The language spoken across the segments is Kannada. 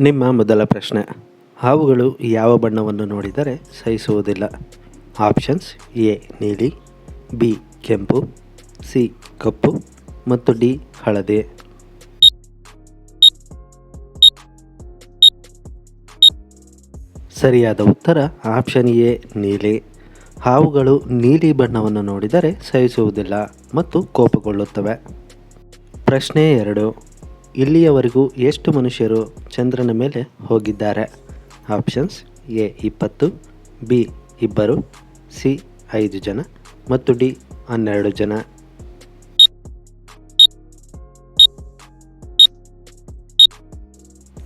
ನಿಮ್ಮ ಮೊದಲ ಪ್ರಶ್ನೆ. ಹಾವುಗಳು ಯಾವ ಬಣ್ಣವನ್ನು ನೋಡಿದರೆ ಸಹಿಸುವುದಿಲ್ಲ? ಆಪ್ಷನ್ಸ್ ಎ, ನೀಲಿ, ಬಿ, ಕೆಂಪು, ಸಿ, ಕಪ್ಪು ಮತ್ತು ಡಿ, ಹಳದಿ. ಸರಿಯಾದ ಉತ್ತರ ಆಪ್ಷನ್ ಎ, ನೀಲಿ. ಹಾವುಗಳು ನೀಲಿ ಬಣ್ಣವನ್ನು ನೋಡಿದರೆ ಸಹಿಸುವುದಿಲ್ಲ ಮತ್ತು ಕೋಪಗೊಳ್ಳುತ್ತವೆ. ಪ್ರಶ್ನೆ ಎರಡು. ಇಲ್ಲಿಯವರೆಗೂ ಎಷ್ಟು ಮನುಷ್ಯರು ಚಂದ್ರನ ಮೇಲೆ ಹೋಗಿದ್ದಾರೆ? ಆಪ್ಷನ್ಸ್ ಎ, ಇಪ್ಪತ್ತು, ಬಿ, ಇಬ್ಬರು, ಸಿ, ಐದು ಜನ ಮತ್ತು ಡಿ, ಹನ್ನೆರಡು ಜನ.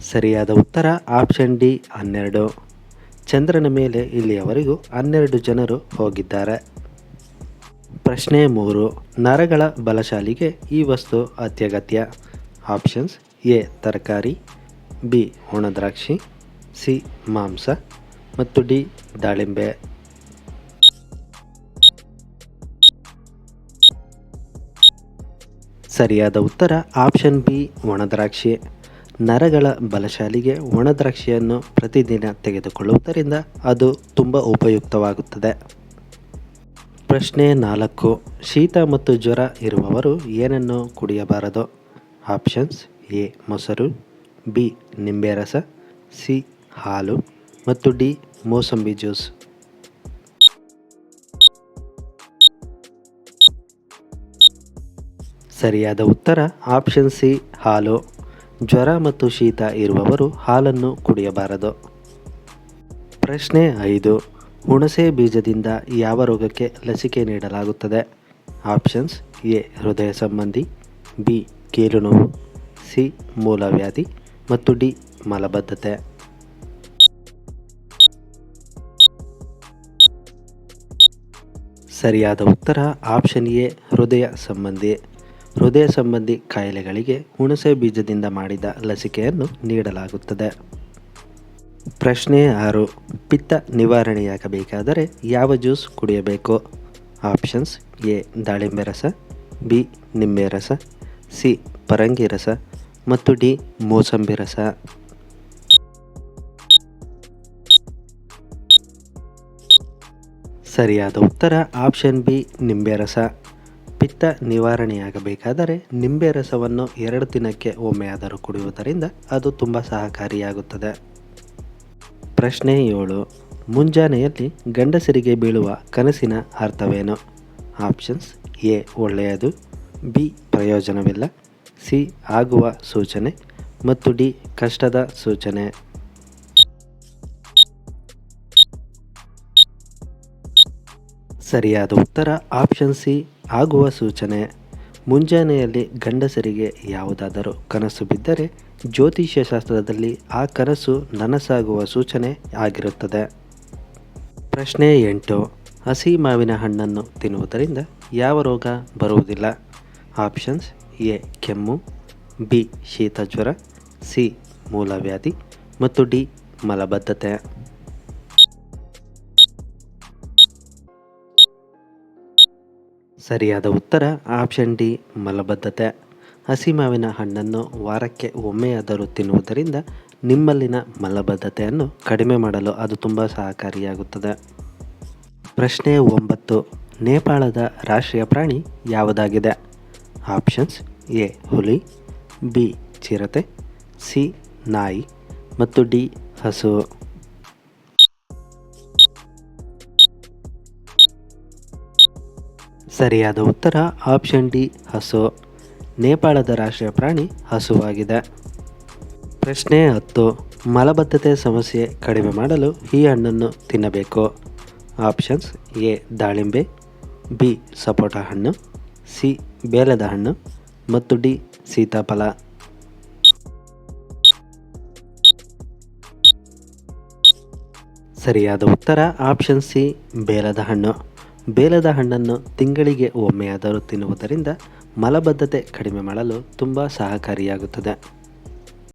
ಸರಿಯಾದ ಉತ್ತರ ಆಪ್ಷನ್ ಡಿ, ಹನ್ನೆರಡು. ಚಂದ್ರನ ಮೇಲೆ ಇಲ್ಲಿಯವರೆಗೂ ಹನ್ನೆರಡು ಜನರು ಹೋಗಿದ್ದಾರೆ. ಪ್ರಶ್ನೆ ಮೂರು, ನರಗಳ ಬಲಶಾಲಿಗೆ ಈ ವಸ್ತು ಅತ್ಯಗತ್ಯ. ಆಪ್ಷನ್ಸ್ ಎ ತರಕಾರಿ ಬಿ ಒಣದ್ರಾಕ್ಷಿ ಸಿ ಮಾಂಸ ಮತ್ತು ಡಿ ದಾಳಿಂಬೆ. ಸರಿಯಾದ ಉತ್ತರ ಆಪ್ಷನ್ ಬಿ ಒಣದ್ರಾಕ್ಷಿ ನರಗಳ ಬಲಶಾಲಿಗೆ ಒಣದ್ರಾಕ್ಷಿಯನ್ನು ಪ್ರತಿದಿನ ತೆಗೆದುಕೊಳ್ಳುವುದರಿಂದ ಅದು ತುಂಬ ಉಪಯುಕ್ತವಾಗುತ್ತದೆ. ಪ್ರಶ್ನೆ ನಾಲ್ಕು ಶೀತ ಮತ್ತು ಜ್ವರ ಇರುವವರು ಏನನ್ನು ಕುಡಿಯಬಾರದು? ಆಪ್ಷನ್ಸ್ ಎ, ಮೊಸರು, ಬಿ, ನಿಂಬೆ ರಸ, ಸಿ, ಹಾಲು ಮತ್ತು ಡಿ, ಮೋಸಂಬಿ ಜ್ಯೂಸ್. ಸರಿಯಾದ ಉತ್ತರ ಆಪ್ಷನ್ ಸಿ, ಹಾಲು. ಜ್ವರ ಮತ್ತು ಶೀತ ಇರುವವರು ಹಾಲನ್ನು ಕುಡಿಯಬಾರದು. ಪ್ರಶ್ನೆ ಐದು, ಹುಣಸೆ ಬೀಜದಿಂದ ಯಾವ ರೋಗಕ್ಕೆ ಲಸಿಕೆ ನೀಡಲಾಗುತ್ತದೆ? ಆಪ್ಷನ್ಸ್ ಎ, ಹೃದಯ ಸಂಬಂಧಿ, ಬಿ ಕೀಲು ನೋವು, ಸಿ ಮೂಲವ್ಯಾಧಿ ಮತ್ತು ಡಿ ಮಲಬದ್ಧತೆ. ಸರಿಯಾದ ಉತ್ತರ ಆಪ್ಷನ್ ಎ, ಹೃದಯ ಸಂಬಂಧಿ. ಹೃದಯ ಸಂಬಂಧಿ ಕಾಯಿಲೆಗಳಿಗೆ ಹುಣಸೆ ಬೀಜದಿಂದ ಮಾಡಿದ ಲಸಿಕೆಯನ್ನು ನೀಡಲಾಗುತ್ತದೆ. ಪ್ರಶ್ನೆ ಆರು, ಪಿತ್ತ ನಿವಾರಣೆಯಾಗಬೇಕಾದರೆ ಯಾವ ಜ್ಯೂಸ್ ಕುಡಿಯಬೇಕು? ಆಪ್ಷನ್ಸ್ ಎ, ದಾಳಿಂಬೆ ರಸ, ಬಿ, ನಿಂಬೆ ರಸ ಸಿ ಪರಂಗಿ ರಸ ಮತ್ತು ಡಿ ಮೋಸಂಬಿ ರಸ ಸರಿಯಾದ ಉತ್ತರ ಆಪ್ಷನ್ ಬಿ ನಿಂಬೆ ರಸ ಪಿತ್ತ ನಿವಾರಣೆಯಾಗಬೇಕಾದರೆ ನಿಂಬೆ ರಸವನ್ನು ಎರಡು ದಿನಕ್ಕೆ ಒಮ್ಮೆಯಾದರೂ ಕುಡಿಯುವುದರಿಂದ ಅದು ತುಂಬ ಸಹಕಾರಿಯಾಗುತ್ತದೆ. ಪ್ರಶ್ನೆ ಏಳು, ಮುಂಜಾನೆಯಲ್ಲಿ ಗಂಡಸರಿಗೆ ಬೀಳುವ ಕನಸಿನ ಅರ್ಥವೇನು? ಆಪ್ಷನ್ಸ್ ಎ ಒಳ್ಳೆಯದು, ಬಿ ಪ್ರಯೋಜನವಿಲ್ಲ. ಸಿ. ಆಗುವ ಸೂಚನೆ ಮತ್ತು ಡಿ. ಕಷ್ಟದ ಸೂಚನೆ. ಸರಿಯಾದ ಉತ್ತರ ಆಪ್ಷನ್ ಸಿ. ಆಗುವ ಸೂಚನೆ. ಮುಂಜಾನೆಯಲ್ಲಿ ಗಂಡಸರಿಗೆ ಯಾವುದಾದರೂ ಕನಸು ಬಿದ್ದರೆ ಜ್ಯೋತಿಷ್ಯ ಶಾಸ್ತ್ರದಲ್ಲಿ ಆ ಕನಸು ನನಸಾಗುವ ಸೂಚನೆ ಆಗಿರುತ್ತದೆ. ಪ್ರಶ್ನೆ ಎಂಟು. ಹಸಿ ಮಾವಿನ ಹಣ್ಣನ್ನು ತಿನ್ನುವುದರಿಂದ ಯಾವ ರೋಗ ಬರುವುದಿಲ್ಲ. ಆಪ್ಷನ್ಸ್ ಎ, ಕೆಮ್ಮು, ಬಿ ಶೀತ ಜ್ವರ ಸಿ, ಮೂಲವ್ಯಾಧಿ ಮತ್ತು ಡಿ, ಮಲಬದ್ಧತೆ. ಸರಿಯಾದ ಉತ್ತರ ಆಪ್ಷನ್ ಡಿ, ಮಲಬದ್ಧತೆ. ಹಸಿಮಾವಿನ ಹಣ್ಣನ್ನು ವಾರಕ್ಕೆ ಒಮ್ಮೆಯಾದರೂ ತಿನ್ನುವುದರಿಂದ ನಿಮ್ಮಲ್ಲಿನ ಮಲಬದ್ಧತೆಯನ್ನು ಕಡಿಮೆ ಮಾಡಲು ಅದು ತುಂಬ ಸಹಕಾರಿಯಾಗುತ್ತದೆ. ಪ್ರಶ್ನೆ ಒಂಬತ್ತು, ನೇಪಾಳದ ರಾಷ್ಟ್ರೀಯ ಪ್ರಾಣಿ ಯಾವುದಾಗಿದೆ? ಆಪ್ಷನ್ಸ್ ಎ ಹುಲಿ, ಬಿ ಚಿರತೆ, ಸಿ ನಾಯಿ ಮತ್ತು ಡಿ ಹಸು ಸರಿಯಾದ ಉತ್ತರ ಆಪ್ಷನ್ ಡಿ ಹಸು ನೇಪಾಳದ ರಾಷ್ಟ್ರೀಯ ಪ್ರಾಣಿ ಹಸುವಾಗಿದೆ. ಪ್ರಶ್ನೆ ಹತ್ತು. ಮಲಬದ್ಧತೆ ಸಮಸ್ಯೆ ಕಡಿಮೆ ಮಾಡಲು ಈ ಹಣ್ಣನ್ನು ತಿನ್ನಬೇಕು. ಆಪ್ಷನ್ಸ್ ಎ ದಾಳಿಂಬೆ, ಬಿ ಸಪೋಟ ಹಣ್ಣು, ಸಿ ಬೇಲದ ಹಣ್ಣು ಮತ್ತು ಡಿ ಸೀತಾಫಲ. ಸರಿಯಾದ ಉತ್ತರ ಆಪ್ಷನ್ ಸಿ, ಬೇಲದ ಹಣ್ಣು. ಬೇಲದ ಹಣ್ಣನ್ನು ತಿಂಗಳಿಗೆ ಒಮ್ಮೆಯಾದರೂ ತಿನ್ನುವುದರಿಂದ ಮಲಬದ್ಧತೆ ಕಡಿಮೆ ಮಾಡಲು ತುಂಬ ಸಹಕಾರಿಯಾಗುತ್ತದೆ.